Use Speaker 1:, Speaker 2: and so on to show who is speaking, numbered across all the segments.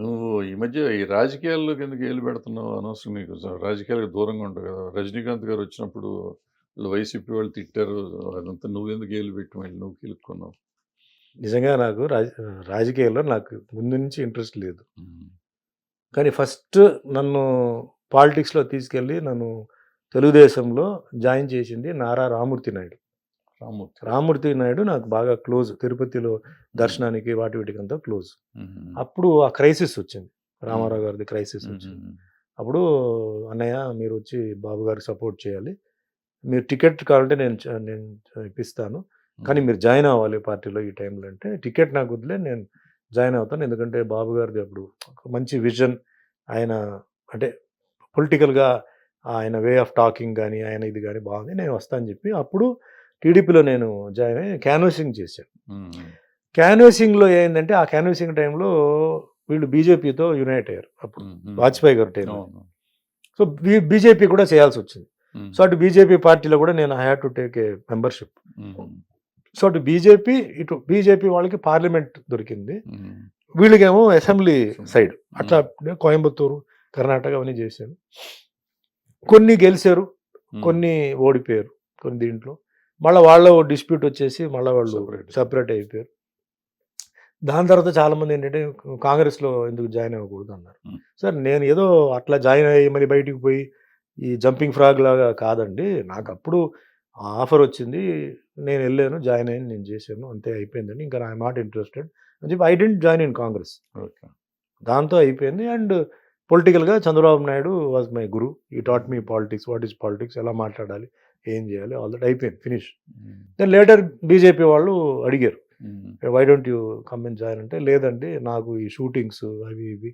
Speaker 1: నువ్వు ఈ మధ్య ఈ రాజకీయాల్లోకి ఎందుకు ఏలు పెడుతున్నావు అనవసరం నీకు. రాజకీయాలకు దూరంగా ఉంటావు కదా. రజనీకాంత్ గారు వచ్చినప్పుడు వాళ్ళు వైసీపీ వాళ్ళు తిట్టారు. అదంతా నువ్వు ఎందుకు ఏలు పెట్టి మళ్ళీ నువ్వు కీలుక్కున్నావు.
Speaker 2: నిజంగా నాకు రాజ రాజకీయాల్లో నాకు ముందు నుంచి ఇంట్రెస్ట్ లేదు. కానీ ఫస్ట్ నన్ను పాలిటిక్స్లో తీసుకెళ్ళి నన్ను తెలుగుదేశంలో జాయిన్ చేసింది నారా రామూర్తి నాయుడు.
Speaker 1: రామూర్తి.
Speaker 2: రామూర్తి నాయుడు నాకు బాగా క్లోజ్ తిరుపతిలో దర్శనానికి వాటి వీటికి అంతా క్లోజ్. అప్పుడు ఆ క్రైసిస్ వచ్చింది. రామారావు గారిది క్రైసిస్ వచ్చింది. అప్పుడు అన్నయ్య మీరు వచ్చి బాబు గారికి సపోర్ట్ చేయాలి. మీరు టికెట్ కావాలంటే నేను నేను ఇప్పిస్తాను. కానీ మీరు జాయిన్ అవ్వాలి పార్టీలో ఈ టైంలో అంటే టికెట్ నాకు వదిలే నేను జాయిన్ అవుతాను. ఎందుకంటే బాబు గారిది అప్పుడు మంచి విజన్. ఆయన అంటే పొలిటికల్గా ఆయన వే ఆఫ్ టాకింగ్ కానీ ఆయన ఇది కానీ బాగుంది. నేను వస్తాను చెప్పి అప్పుడు టీడీపీలో నేను జాయిన్ అయ్యి క్యాన్వసింగ్ చేశాను. క్యాన్వసింగ్లో ఏంటంటే ఆ క్యాన్వసింగ్ టైంలో వీళ్ళు బీజేపీతో యునైట్ అయ్యారు అప్పుడు. వాజ్పేయి గారి
Speaker 1: అవును.
Speaker 2: సో బీజేపీ కూడా చేయాల్సి వచ్చింది. సో అటు బీజేపీ పార్టీలో కూడా నేను I had to take a membership. So అటు బీజేపీ ఇటు బీజేపీ వాళ్ళకి పార్లమెంట్ దొరికింది. వీళ్ళకేమో అసెంబ్లీ సైడ్. అట్లా కోయంబత్తూరు కర్ణాటక అవన్నీ చేశాను కొన్ని గెలిచారు. కొన్ని ఓడిపోయారు కొన్ని దీంట్లో మళ్ళీ వాళ్ళ డిస్ప్యూట్ వచ్చేసి మళ్ళీ వాళ్ళు. సపరేట్ అయిపోయారు. దాని తర్వాత చాలా మంది ఏంటంటే కాంగ్రెస్లో ఎందుకు జాయిన్ అవ్వకూడదు అన్నారు.
Speaker 1: Hmm.
Speaker 2: సార్ నేను ఏదో అట్లా జాయిన్ అయ్యి మళ్ళీ బయటికి పోయి ఈ జంపింగ్ ఫ్రాగ్ లాగా కాదండి. నాకు అప్పుడు ఆఫర్ వచ్చింది. నేను వెళ్ళాను జాయిన్ అయ్యి నేను చేశాను అంతే అయిపోయిందండి. ఇంకా ఐ నాట్ ఇంట్రెస్టెడ్ అని చెప్పి I didn't join in Congress
Speaker 1: okay.
Speaker 2: దాంతో అయిపోయింది. అండ్ పొలిటికల్గా Chandrababu Naidu was my guru he taught me politics what is politics ఎలా మాట్లాడాలి? ఏం చేయాలి? ఆల్ దట్ అయిపోయింది ఫినిష్. దెన్ లేటర్ బీజేపీ వాళ్ళు అడిగారు. Why don't you come and join అంటే లేదండి నాకు ఈ షూటింగ్స్ అవి ఇవి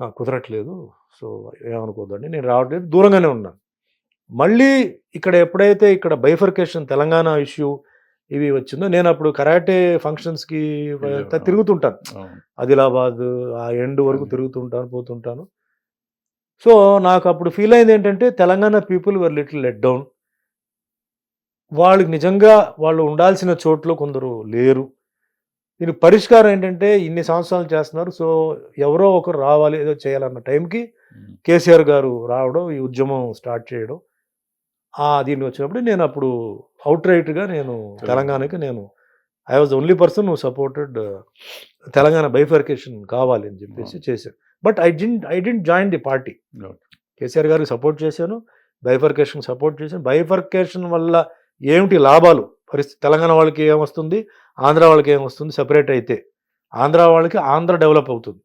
Speaker 2: నాకు కుదరట్లేదు సో ఏమనుకోదండి నేను రావట్లేదు దూరంగానే ఉన్నాను మళ్ళీ ఇక్కడ ఎప్పుడైతే ఇక్కడ బైఫర్కేషన్ తెలంగాణ ఇష్యూ ఇవి వచ్చిందో నేను అప్పుడు కరాటే ఫంక్షన్స్కి తిరుగుతుంటాను. ఆదిలాబాద్ ఆ ఎండ్ వరకు. తిరుగుతుంటాను పోతుంటాను. సో నాకు అప్పుడు ఫీల్ అయింది ఏంటంటే Telangana people were little let down వాళ్ళకి నిజంగా వాళ్ళు ఉండాల్సిన చోట్ల కొందరు లేరు. దీనికి పరిష్కారం ఏంటంటే ఇన్ని సంవత్సరాలు చేస్తున్నారు. సో ఎవరో ఒకరు రావాలి ఏదో చేయాలన్న టైంకి. కేసీఆర్ గారు రావడం ఈ ఉద్యమం స్టార్ట్ చేయడం. ఆ దీన్ని వచ్చినప్పుడు నేను అప్పుడు అవుట్ రైట్గా నేను తెలంగాణకి నేను I was only person who supported Telangana bifurcation కావాలి అని చెప్పేసి చేశాను. But I didn't I didn't join the party. KCR గారికి సపోర్ట్ చేశాను బైఫర్కేషన్ సపోర్ట్ చేశాను. బైఫర్కేషన్ వల్ల ఏమిటి లాభాలు? పరిస్థితి తెలంగాణ వాళ్ళకి ఏమొస్తుంది ఆంధ్ర వాళ్ళకి ఏమొస్తుంది సెపరేట్ అయితే. ఆంధ్ర వాళ్ళకి ఆంధ్ర డెవలప్ అవుతుంది.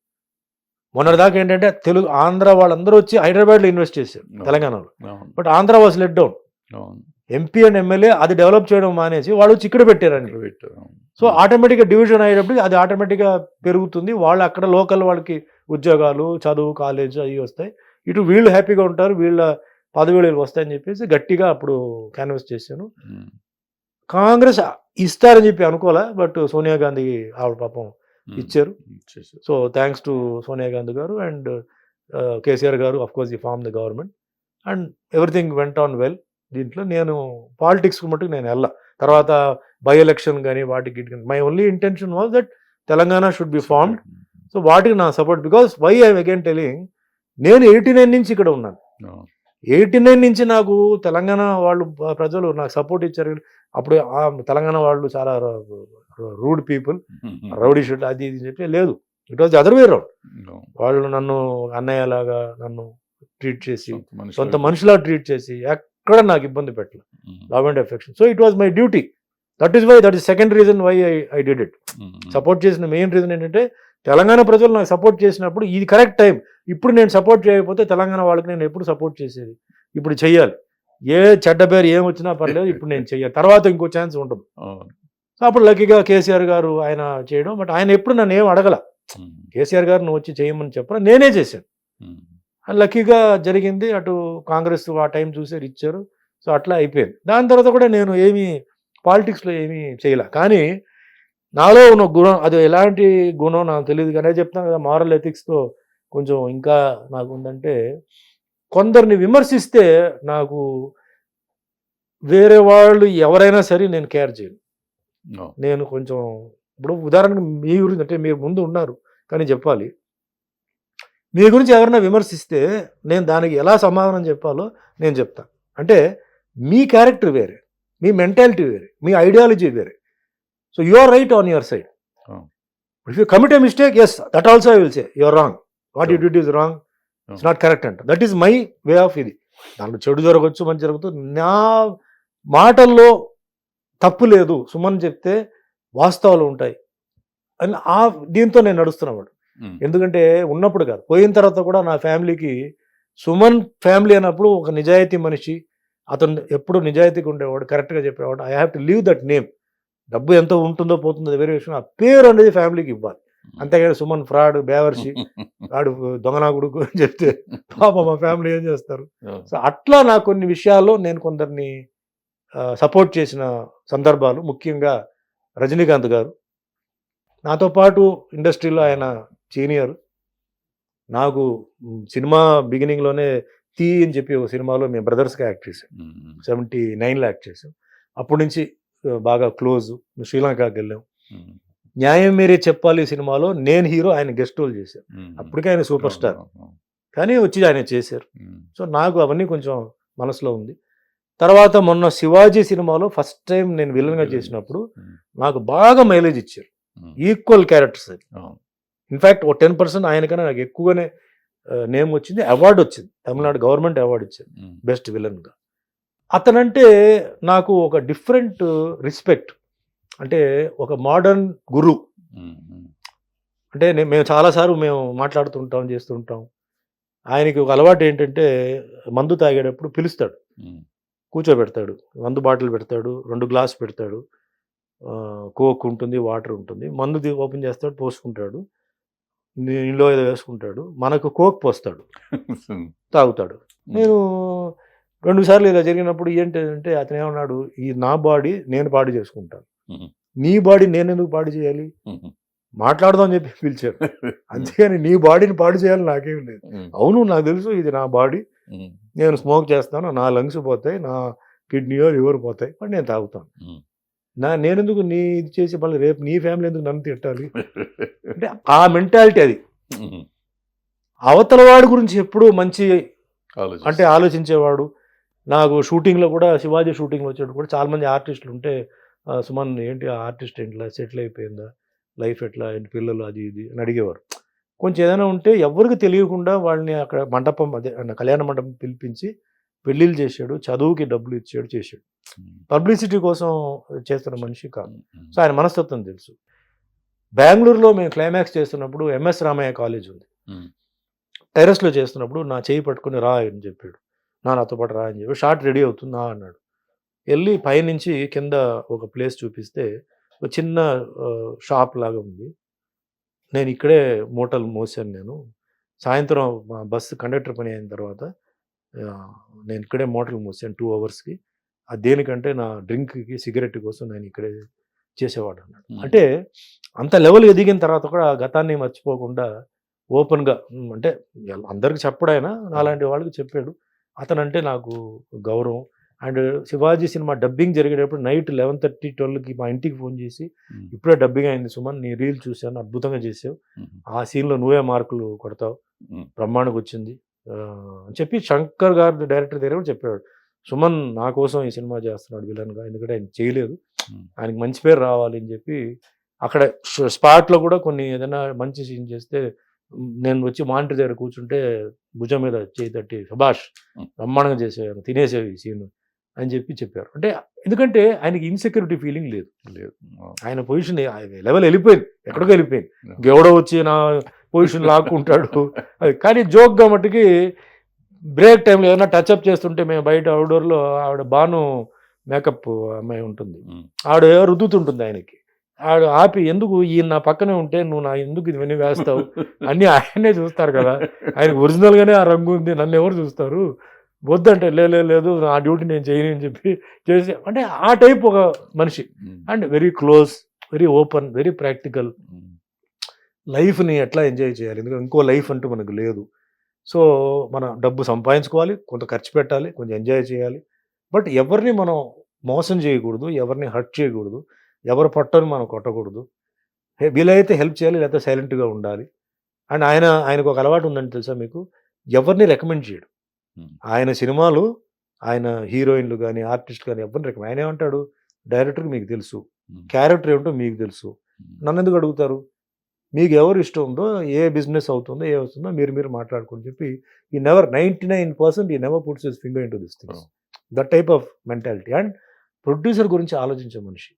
Speaker 2: మొన్నటిదాకా ఏంటంటే తెలుగు ఆంధ్ర వాళ్ళందరూ వచ్చి హైదరాబాద్లో ఇన్వెస్ట్ చేశారు తెలంగాణలో. But Andhra was let down. MP and MLA అది డెవలప్ చేయడం మానేసి వాళ్ళు వచ్చి ఇక్కడ పెట్టారండి. సో ఆటోమేటిక్గా డివిజన్ అయ్యేటప్పుడు అది ఆటోమేటిక్గా పెరుగుతుంది. వాళ్ళు అక్కడ లోకల్ వాళ్ళకి ఉద్యోగాలు చదువు కాలేజ్ అవి వస్తాయి. ఇటు వీళ్ళు హ్యాపీగా ఉంటారు. వీళ్ళ పదవులు వస్తాయని చెప్పేసి గట్టిగా అప్పుడు క్యాన్వస్ చేశాను. కాంగ్రెస్ ఇస్తారని చెప్పి అనుకోలే బట్ సోనియా గాంధీ ఆవిడ పాపం. ఇచ్చారు. So thanks to Sonia Gandhi garu and KCR garu of course he form the government and everything went on well దీంట్లో నేను పాలిటిక్స్ మటుకు నేను వెళ్ళా. తర్వాత బై ఎలక్షన్ కానీ వాటికి my only intention was that Telangana should be formed so వాటికి నా support because why I again telling నేను ఎయిటీ నైన్ నుంచి ఇక్కడ ఉన్నాను. ఎయిటీ నైన్ నుంచి నాకు తెలంగాణ వాళ్ళు ప్రజలు నాకు సపోర్ట్ ఇచ్చారు అప్పుడు ఆ తెలంగాణ వాళ్ళు చాలా రూడ్ పీపుల్. రౌడీ షుడ్ అది ఇది చెప్పి లేదు it was other way round. వాళ్ళు నన్ను అన్నయ్య లాగా నన్ను ట్రీట్ చేసి
Speaker 1: సొంత మనిషి
Speaker 2: సొంత మనిషిలా ట్రీట్ చేసి ఎక్కడ నాకు ఇబ్బంది పెట్టలేదు
Speaker 1: మ్మ్.
Speaker 2: Love and affection so it was my duty that is why that is second reason why I I did it. Support చేసిన మెయిన్ రీజన్ ఏంటంటే తెలంగాణ ప్రజలు నాకు సపోర్ట్ చేసినప్పుడు ఇది కరెక్ట్ టైం ఇప్పుడు నేను సపోర్ట్ చేయకపోతే తెలంగాణ వాళ్ళకి నేను ఎప్పుడు సపోర్ట్ చేసేది? ఇప్పుడు చెయ్యాలి. ఏ చెడ్డ పేరు ఏం వచ్చినా పర్లేదు ఇప్పుడు నేను చెయ్యాలి. తర్వాత ఇంకో ఛాన్స్ ఉండదు అప్పుడు లక్కీగా కేసీఆర్ గారు ఆయన చేయడం బట్ ఆయన ఎప్పుడు నన్ను ఏం అడగల. కేసీఆర్ గారు నువ్వు వచ్చి చేయమని చెప్పరా నేనే చేశాను. లక్కీగా జరిగింది. అటు కాంగ్రెస్ ఆ టైం చూసారు ఇచ్చారు. సో అట్లా అయిపోయింది. దాని తర్వాత కూడా నేను ఏమీ పాలిటిక్స్లో ఏమీ చేయలే. కానీ నాలో ఉన్న గుణం అది ఎలాంటి గుణం నాకు తెలియదు కానీ చెప్తాను కదా మారల్ ఎథిక్స్తో కొంచెం ఇంకా నాకు ఉందంటే కొందరిని విమర్శిస్తే నాకు వేరే వాళ్ళు ఎవరైనా సరే నేను కేర్ చేయను. నేను కొంచెం ఇప్పుడు ఉదాహరణకు మీ గురించి అంటే మీరు ముందు ఉన్నారు కానీ చెప్పాలి. మీ గురించి ఎవరైనా విమర్శిస్తే నేను దానికి ఎలా సమాధానం చెప్పాలో నేను చెప్తా. అంటే మీ క్యారెక్టర్ వేరే మీ మెంటాలిటీ వేరే మీ ఐడియాలజీ వేరే. So you are right on your side. If you commit a mistake yes that also I will say you're wrong what you. Did is wrong it's. Not correct అంట. That is my way of ఇది. దాంట్లో చెడు జరగవచ్చు మంచి జరగచ్చు. నా మాటల్లో తప్పు లేదు. సుమన్ చెప్తే వాస్తవాలు ఉంటాయి. అని ఆ దీంతో నేను నడుస్తున్నాడు
Speaker 1: ఉమ్.
Speaker 2: ఎందుకంటే ఉన్నప్పుడు కాదు. పోయిన తర్వాత కూడా నా ఫ్యామిలీకి సుమన్ ఫ్యామిలీ అన్నప్పుడు ఒక నిజాయితీ మనిషి అతను ఎప్పుడు నిజాయితీగా ఉండేవాడు కరెక్ట్గా చెప్పేవాడు. I have to leave that name డబ్బు ఎంత ఉంటుందో పోతుందో వేరే విషయం. ఆ పేరు అనేది ఫ్యామిలీకి ఇవ్వాలి. అంతేగాని సుమన్ ఫ్రాడ్ బేవర్షి వాడు దొంగనాగుడు అని చెప్తే పాప మా ఫ్యామిలీ ఏం చేస్తారు. సో అట్లా నా కొన్ని విషయాల్లో నేను కొందరిని సపోర్ట్ చేసిన సందర్భాలు. ముఖ్యంగా రజనీకాంత్ గారు. నాతో పాటు ఇండస్ట్రీలో ఆయన సీనియర్. నాకు సినిమా బిగినింగ్లోనే తీ అని చెప్పి ఒక సినిమాలో మేము బ్రదర్స్గా యాక్ట్ చేసాం సెవెంటీ నైన్లో యాక్ట్ చేసాం అప్పటి నుంచి బాగా క్లోజ్. శ్రీలంకకి వెళ్ళాం న్యాయం మీరే చెప్పాలి సినిమాలో. నేను హీరో ఆయన గెస్ట్ రోల్
Speaker 1: ఉమ్.
Speaker 2: అప్పటికే ఆయన సూపర్ స్టార్. కానీ వచ్చి ఆయన చేశారు. సో నాకు అవన్నీ కొంచెం మనసులో ఉంది. తర్వాత మొన్న శివాజీ సినిమాలో ఫస్ట్ టైం నేను విలన్గా చేసినప్పుడు నాకు బాగా మైలేజ్ ఇచ్చారు. ఈక్వల్ క్యారెక్టర్స్
Speaker 1: అవును.
Speaker 2: ఇన్ఫ్యాక్ట్ ఒక టెన్ పర్సెంట్ ఆయనకన్నా నాకు ఎక్కువగానే నేమ్ వచ్చింది. అవార్డు వచ్చింది. తమిళనాడు గవర్నమెంట్ అవార్డు ఇచ్చింది బెస్ట్ విలన్గా అతనంటే నాకు ఒక డిఫరెంట్ రెస్పెక్ట్ అంటే ఒక మోడర్న్ గురు. అంటే నేను మేము చాలాసార్లు మేము మాట్లాడుతుంటాం చేస్తుంటాం. ఆయనకి ఒక అలవాటు ఏంటంటే మందు తాగేటప్పుడు పిలుస్తాడు. కూర్చోబెడతాడు. మందు బాటిల్ పెడతాడు రెండు గ్లాస్ పెడతాడు. కోక్ ఉంటుంది వాటర్ ఉంటుంది. మందు ఓపెన్ చేస్తాడు పోసుకుంటాడు. నీళ్ళు ఏదో వేసుకుంటాడు. మనకు కోక్ పోస్తాడు. తాగుతాడు. నేను రెండు సార్లు ఇలా జరిగినప్పుడు ఏంటంటే అతను ఏమన్నాడు ఈ నా బాడీ నేను పాడు చేసుకుంటాను. నీ బాడీ నేను ఎందుకు పాడు చేయాలి? మాట్లాడదాం అని చెప్పి పిలిచారు. అంతేగాని నీ బాడీని పాడు చేయాలి నాకేం లేదు. అవును నాకు తెలుసు ఇది నా బాడీ. నేను స్మోక్ చేస్తాను నా లంగ్స్ పోతాయి నా కిడ్నీయో లివర్ పోతాయి బట్ నేను తాగుతాను. నా నేనెందుకు నీ ఇది చేసి మళ్ళీ రేపు నీ ఫ్యామిలీ ఎందుకు నన్ను తిట్టాలి? అంటే ఆ మెంటాలిటీ అది. అవతల వాడి గురించి ఎప్పుడూ మంచి. అంటే ఆలోచించేవాడు నాకు షూటింగ్లో కూడా శివాజీ షూటింగ్లో వచ్చేటప్పుడు కూడా చాలా మంది ఆర్టిస్టులు ఉంటే "ఆ, సుమన్ ఏంటి ఆ ఆర్టిస్ట్ ఏంట్లా సెటిల్ అయిపోయిందా? లైఫ్ ఎట్లా? ఏంటి పిల్లలు? అది ఇది? అని అడిగేవారు. కొంచెం ఏదైనా ఉంటే ఎవరికి తెలియకుండా వాళ్ళని అక్కడ మండపం అదే అన్న కళ్యాణ మండపం పిలిపించి పెళ్ళిళ్ళు చేశాడు చదువుకి డబ్బులు ఇచ్చాడు చేశాడు. పబ్లిసిటీ కోసం చేస్తున్న మనిషి కాదు. సో ఆయన మనస్తత్వం తెలుసు. బెంగళూరులో మేము క్లైమాక్స్ చేస్తున్నప్పుడు ఎంఎస్ రామయ్య కాలేజ్ ఉంది. టెరెస్లో చేస్తున్నప్పుడు నా చేయి పట్టుకుని రా అని చెప్పాడు. నా నాతో పాటు రా అని చెప్పి షార్ట్ రెడీ అవుతుందా అన్నాడు. వెళ్ళి పైనుంచి కింద ఒక ప్లేస్ చూపిస్తే ఒక చిన్న షాప్ లాగా ఉంది. నేను ఇక్కడే మూటలు మోసాను నేను. సాయంత్రం మా బస్సు కండక్టర్ పని అయిన తర్వాత నేను ఇక్కడే మూటలు మోసాను టూ అవర్స్కి. అది దేనికంటే నా డ్రింక్కి సిగరెట్ కోసం నేను ఇక్కడే చేసేవాడు అన్నాడు. అంటే అంత లెవెల్ ఎదిగిన తర్వాత కూడా ఆ గతాన్ని మర్చిపోకుండా ఓపెన్గా అంటే అందరికి చెప్పడాయినా? నాలాంటి వాళ్ళకి చెప్పాడు. అతనంటే నాకు గౌరవం. అండ్ శివాజీ సినిమా డబ్బింగ్ జరిగేటప్పుడు నైట్ లెవెన్ థర్టీ ట్వెల్వ్కి మా ఇంటికి ఫోన్ చేసి ఇప్పుడే డబ్బింగ్ అయింది సుమన్ నీ రీల్ చూశాను అద్భుతంగా చేసావు. ఆ సీన్లో నువ్వే మార్కులు కొడతావు. బ్రహ్మాండకు వచ్చింది. అని చెప్పి శంకర్ గారు డైరెక్టర్ దగ్గర కూడా చెప్పాడు సుమన్ నా కోసం ఈ సినిమా చేస్తున్నాడు విలన్గా ఎందుకంటే ఆయన చేయలేదు. ఆయనకి మంచి పేరు రావాలి అని చెప్పి అక్కడ స్పాట్లో కూడా కొన్ని ఏదైనా మంచి సీన్ చేస్తే నేను వచ్చి మానిటర్ దగ్గర కూర్చుంటే భుజం మీద చేయి తట్టి సుభాష్. బ్రహ్మాండంగా చేసేవారు తినేసేవి సీన్ అని చెప్పి చెప్పారు. అంటే ఎందుకంటే ఆయనకి ఇన్సెక్యూరిటీ ఫీలింగ్ లేదు.
Speaker 1: లేదు.
Speaker 2: ఆయన పొజిషన్ లెవెల్ వెళ్ళిపోయింది. ఎక్కడికో వెళ్ళిపోయింది. గెవడో వచ్చి నా పొజిషన్ లాక్కుంటాడు. అది కానీ జోక్గా మట్టుకి బ్రేక్ టైంలో ఏదైనా టచ్అప్ చేస్తుంటే మేము బయట అవుట్డోర్లో ఆవిడ బాను మేకప్ అమ్మాయి ఉంటుంది. ఆవిడ రుద్దుతుంటుంది ఆయనకి. ఆవిడ ఆపి ఎందుకు? ఈయన నా పక్కనే ఉంటే నువ్వు నా ఎందుకు ఇవన్నీ వేస్తావు అన్నీ ఆయనే చూస్తారు కదా. ఆయనకు ఒరిజినల్గానే ఆ రంగు ఉంది నన్ను ఎవరు చూస్తారు? వద్దంటే "లే, లే లేదు నా డ్యూటీ నేను చేయను అని చెప్పి చేసి అంటే ఆ టైప్ ఒక మనిషి. And very close very open very practical. లైఫ్ని ఎట్లా ఎంజాయ్ చేయాలి? ఎందుకంటే ఇంకో లైఫ్ అంటూ మనకు లేదు. సో మన డబ్బు సంపాదించుకోవాలి కొంత ఖర్చు పెట్టాలి కొంచెం ఎంజాయ్ చేయాలి. బట్ ఎవరిని మనం మోసం చేయకూడదు ఎవరిని హర్ట్ చేయకూడదు. ఎవరి పొట్టని మనం కొట్టకూడదు. వీలైతే హెల్ప్ చేయాలి లేకపోతే సైలెంట్గా ఉండాలి. అండ్ ఆయన ఆయనకు ఒక అలవాటు ఉందని తెలుసా మీకు? ఎవరిని రికమెండ్ చేయడు. ఆయన సినిమాలు ఆయన హీరోయిన్లు కానీ ఆర్టిస్టులు కానీ ఎవరిని రికమెండ్ ఆయన ఏమంటాడు? డైరెక్టర్కి మీకు తెలుసు. క్యారెక్టర్ ఏమిటో మీకు తెలుసు. నన్ను ఎందుకు అడుగుతారు? మీకు ఎవరు ఇష్టం ఉందో ఏ బిజినెస్ అవుతుందో ఏ వస్తుందో మీరు మీరు మాట్లాడుకొని చెప్పి he never ninety nine percent he never puts his finger into this things. That type of mentality and producer గురించి ఆలోచించే మనిషి.